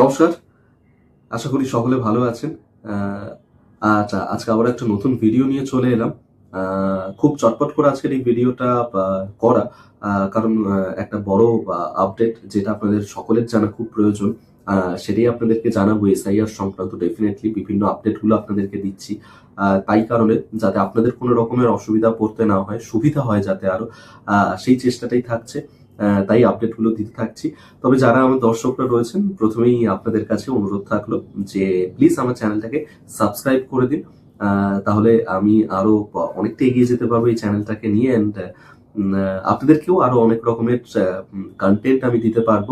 নমস্কার, আশা করি সকলে ভালো আছেন। আচ্ছা আজকে আবার একটা নতুন ভিডিও নিয়ে চলে এলাম। খুব চটপট করে আজকের এই ভিডিওটা করা। কারণ একটা বড় আপডেট যেটা আপনাদের সকলের জানা খুব প্রয়োজন। সেটাই আপনাদেরকে জানাব। এসআইআর সংক্রান্ত ডেফিনেটলি বিভিন্ন আপডেটগুলো আপনাদেরকে দিচ্ছি। তাই কারণে যাতে আপনাদের কোনো রকমের অসুবিধা পড়তে না হয়, সুবিধা হয় যাতে আরও সেই চেষ্টাটাই থাকছে। তাই আপডেটগুলো দিতে থাকছি। তবে যারা আমার দর্শকরা রয়েছেন, প্রথমেই আপনাদের কাছে অনুরোধ থাকল যে প্লিজ আমার চ্যানেলটাকে সাবস্ক্রাইব করে দিন। তাহলে আমি আরও অনেকটা এগিয়ে যেতে পারব এই চ্যানেলটাকে নিয়ে। অ্যান্ড আপনাদেরকেও আরও অনেক রকমের কন্টেন্ট আমি দিতে পারব।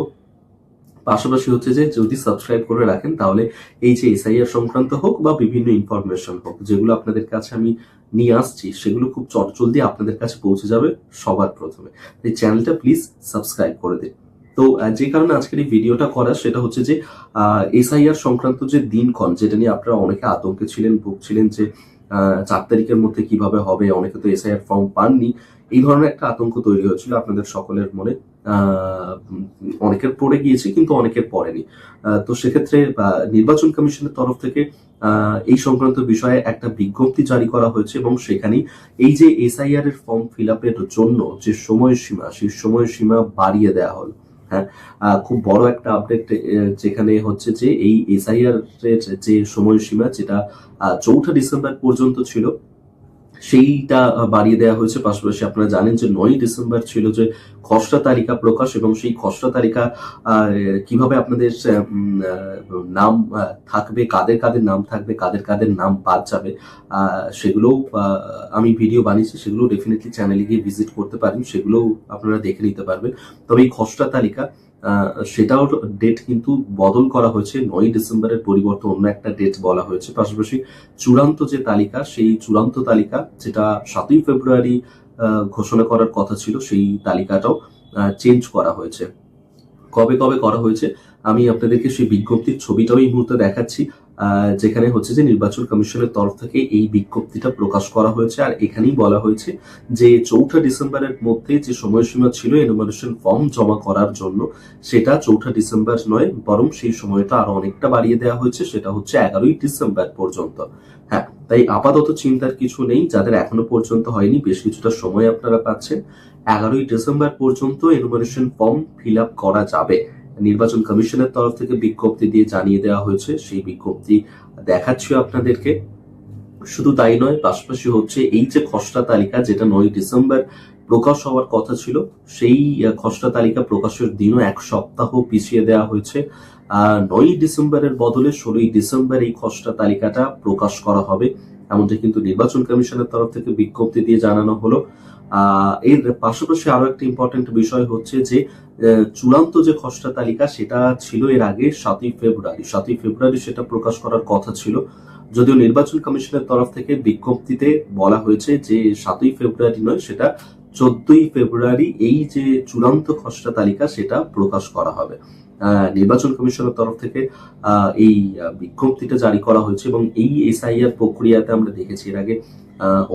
পাশাপাশি হচ্ছে যে যদি সাবস্ক্রাইব করে রাখেন, তাহলে এই যে এসআইআর সংক্রান্ত হোক বা বিভিন্ন ইনফরমেশন হোক, যেগুলো আপনাদের কাছে আমি নিয়ে আসছি, সেগুলো খুব চটজলদি আপনাদের কাছে পৌঁছে যাবে সবার প্রথমে। এই চ্যানেলটা প্লিজ সাবস্ক্রাইব করে দিন। তো যে কারণে আজকের এই ভিডিওটা করা সেটা হচ্ছে যে এসআইআর সংক্রান্ত যে দিনক্ষণ, যেটা নিয়ে আপনারা অনেকে আতঙ্কে ছিলেন, ভুগছিলেন যে চার তারিখের মধ্যে কীভাবে হবে, অনেকে তো এসআইআর ফর্ম পাননি, এই ধরনের একটা আতঙ্ক তৈরি হয়েছিল আপনাদের সকলের মনে। অনেকের পড়ে গিয়েছে, কিন্তু অনেকের পড়েনি। তো সেক্ষেত্রে নির্বাচন কমিশনের তরফ থেকে এই সংক্রান্ত বিষয়ে একটা বিজ্ঞপ্তি জারি করা হয়েছে এবং সেখানেই এই যে এসআইআর এর ফর্ম ফিল আপের জন্য যে সময়সীমা, সেই সময়সীমা বাড়িয়ে দেওয়া হলো। হ্যাঁ খুব বড় একটা আপডেট যেখানে হচ্ছে যে এই এসআইআর এর যে সময়সীমা, যেটা চৌঠা ডিসেম্বর পর্যন্ত ছিল সেইটা বাড়িয়ে দেওয়া হয়েছে। পাশাপাশি আপনারা জানেন যে নয় ডিসেম্বর ছিল যে খসড়া তালিকা প্রকাশ এবং সেই খসড়া তালিকা কীভাবে আপনাদের নাম থাকবে কাদের কাদের নাম থাকবে কাদের কাদের নাম বাদ যাবে আহ, আমি ভিডিও বানিয়েছি সেগুলো ডেফিনেটলি চ্যানেলে গিয়ে ভিজিট করতে পারেন সেগুলোও আপনারা দেখে নিতে পারবেন। তবে এই খসড়া তালিকা সেটাও ডেট কিন্তু বদল করা হয়েছে। নয় ডিসেম্বরের পরিবর্তে অন্য একটা ডেট বলা হয়েছে। পাশাপাশি চূড়ান্ত যে তালিকা, সেই চূড়ান্ত তালিকা, যেটা সাতই ফেব্রুয়ারি ঘোষণা করার কথা ছিল, সেই তালিকাটাও চেঞ্জ করা হয়েছে। কবে কবে করা হয়েছে, আমি আপনাদেরকে সেই বিজ্ঞপ্তির ছবিটাও এই মুহূর্তে দেখাচ্ছি। যেখানে হচ্ছে যে নির্বাচন কমিশনের তরফ থেকে এই বিজ্ঞপ্তিটা প্রকাশ করা হয়েছে। আর এখানেই বলা হয়েছে যে চৌঠা ডিসেম্বরের মধ্যে যে সময়সীমা ছিল এনুমারেশন ফর্ম জমা করার জন্য, সেটা চৌঠা ডিসেম্বর নয়, বরং সেই সময়টা আরও অনেকটা বাড়িয়ে দেওয়া হয়েছে, সেটা হচ্ছে এগারোই ডিসেম্বর পর্যন্ত। হ্যাঁ তাই আপাতত চিন্তার কিছু নেই, যাদের এখনও পর্যন্ত হয়নি, বেশ কিছুটা সময় আপনারা পাচ্ছেন। এগারোই ডিসেম্বর পর্যন্ত এনুমারেশন ফর্ম ফিল আপ করা যাবে। নির্বাচন কমিশনের তরফ থেকে বিজ্ঞপ্তি দিয়ে জানিয়ে দেওয়া হয়েছে। সেই বিজ্ঞপ্তি দেখাচ্ছি আপনাদেরকে। শুধু তাই নয়, পাশাপাশি হচ্ছে এই যে খসড়া তালিকা, যেটা নয় ডিসেম্বর প্রকাশ হওয়ার কথা ছিল, সেই খসড়া তালিকা প্রকাশের দিনও এক সপ্তাহ পিছিয়ে দেওয়া হয়েছে। নয় ডিসেম্বরের বদলে ষোলোই ডিসেম্বর এই খসড়া তালিকাটা প্রকাশ করা হবে। এমনটা কিন্তু নির্বাচন কমিশনের তরফ থেকে বিজ্ঞপ্তি দিয়ে জানানো হলো। এর পাশাপাশি আরও একটা ইম্পর্টেন্ট বিষয় হচ্ছে যে চূড়ান্ত যে খসড়া তালিকা সেটা ছিল এর আগে সাতই ফেব্রুয়ারি। সাতই ফেব্রুয়ারি সেটা প্রকাশ করার কথা ছিল। যদিও নির্বাচন কমিশনের তরফ থেকে বিজ্ঞপ্তিতে বলা হয়েছে যে, সাতই ফেব্রুয়ারি নয়, সেটা চোদ্দই ফেব্রুয়ারি এই যে চূড়ান্ত খসড়া তালিকা সেটা প্রকাশ করা হবে। নির্বাচন কমিশনের তরফ থেকে এই বিজ্ঞপ্তিটা জারি করা হয়েছে এবং এই এসআইআর প্রক্রিয়াতে আমরা দেখেছি এর আগে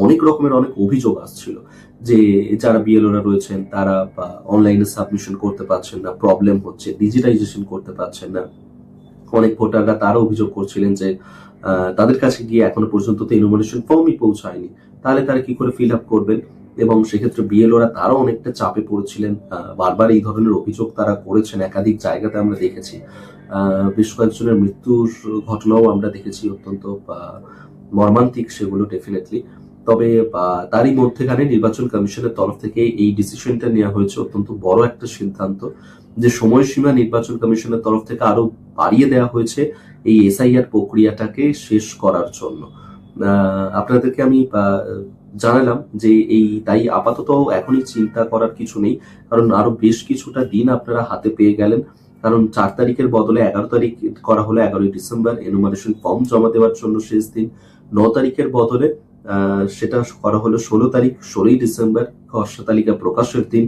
অনেক রকমের অনেক অভিযোগ আসছিল যে যারা বিএলওরা রয়েছেন তারা অনলাইনে সাবমিশন করতে পারছেন না, প্রবলেম হচ্ছে, ডিজিটাইজেশন করতে পারছেন না। অনেক ভোটাররা তারা অভিযোগ করছিলেন যে তাদের কাছে গিয়ে এখনও পর্যন্ত তো ইনোমিনেশন ফর্মই পৌঁছায়নি। তাহলে তারা কি করে ফিল আপ করবেন? এবং সেক্ষেত্রে বিএলওরা তারাও অনেকটা চাপে পড়েছিলেন। বারবার এই ধরনের অভিযোগ তারা করেছেন। একাধিক জায়গাতে আমরা দেখেছি। বেশ কয়েকজনের মৃত্যুর ঘটনাও আমরা দেখেছি অত্যন্ত মর্মান্তিক সেগুলো ডেফিনেটলি তবে তারই মধ্যেখানে নির্বাচন কমিশনের তরফ থেকে এই ডিসিশনটা নেওয়া হয়েছে। অত্যন্ত বড় একটা সিদ্ধান্ত যে সময়সীমা নির্বাচন কমিশনের তরফ থেকে আরও বাড়িয়ে দেওয়া হয়েছে এই এসআইআর প্রক্রিয়াটাকে শেষ করার জন্য। আপনাদেরকে আমি জানালাম যে এই, তাই আপাতত এখনই চিন্তা করার কিছু নেই, কারণ আরও বেশ কিছুটা দিন আপনারা হাতে পেয়ে গেলেন। কারণ চার তারিখের বদলে এগারো তারিখ করা হলো, এগারোই ডিসেম্বর এনুমারেশন ফর্ম জমা দেওয়ার জন্য শেষ দিন। ন তারিখের বদলে সেটা করা হলো ষোলো তারিখ, ষোলোই ডিসেম্বর, খসড়া তালিকা প্রকাশের দিন।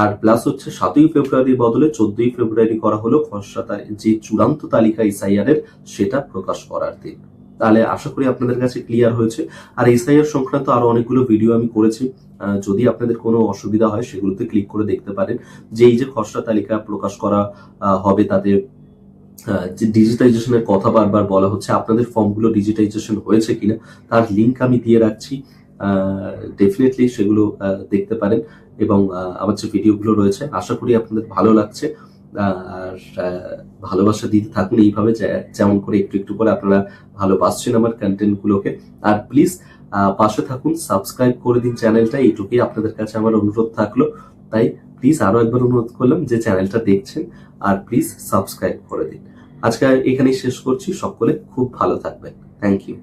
আর প্লাস হচ্ছে সাতই ফেব্রুয়ারির বদলে চোদ্দই ফেব্রুয়ারি করা হলো খসড়া যে চূড়ান্ত তালিকা এসআইআর এর সেটা প্রকাশ করার দিন। তাহলে আশা করি আপনাদের কাছে ক্লিয়ার হয়েছে। আর এসআইআর সংক্রান্ত আরও অনেকগুলো ভিডিও আমি করেছি। যদি আপনাদের কোনো অসুবিধা হয়, সেগুলোতে ক্লিক করে দেখতে পারেন। যে এই যে খসড়া তালিকা প্রকাশ করা হবে তাতে যে ডিজিটাইজেশনের কথা বারবার বলা হচ্ছে, আপনাদের ফর্মগুলো ডিজিটাইজেশন হয়েছে কিনা, তার লিংক আমি দিয়ে রাখছি। ডেফিনেটলি সেগুলো দেখতে পারেন। এবং আমার যে ভিডিওগুলো রয়েছে, আশা করি আপনাদের ভালো লাগছে। আর ভালোবাসা দিতে থাকুন এইভাবে যেমন করে একটু একটু করে আপনারা ভালোবাসছেন আমার কন্টেন্ট গুলোকে। আর প্লিজ পাশে থাকুন সাবস্ক্রাইব করে দিন চ্যানেলটা এইটুকুই আপনাদের কাছে আমার অনুরোধ থাকল। তাই প্লিজ আরও একবার অনুরোধ করলাম যে চ্যানেলটা দেখছেন আর প্লিজ সাবস্ক্রাইব করে দিন। আজকে এখানেই শেষ করছি, সকলে খুব ভালো থাকবেন। Thank you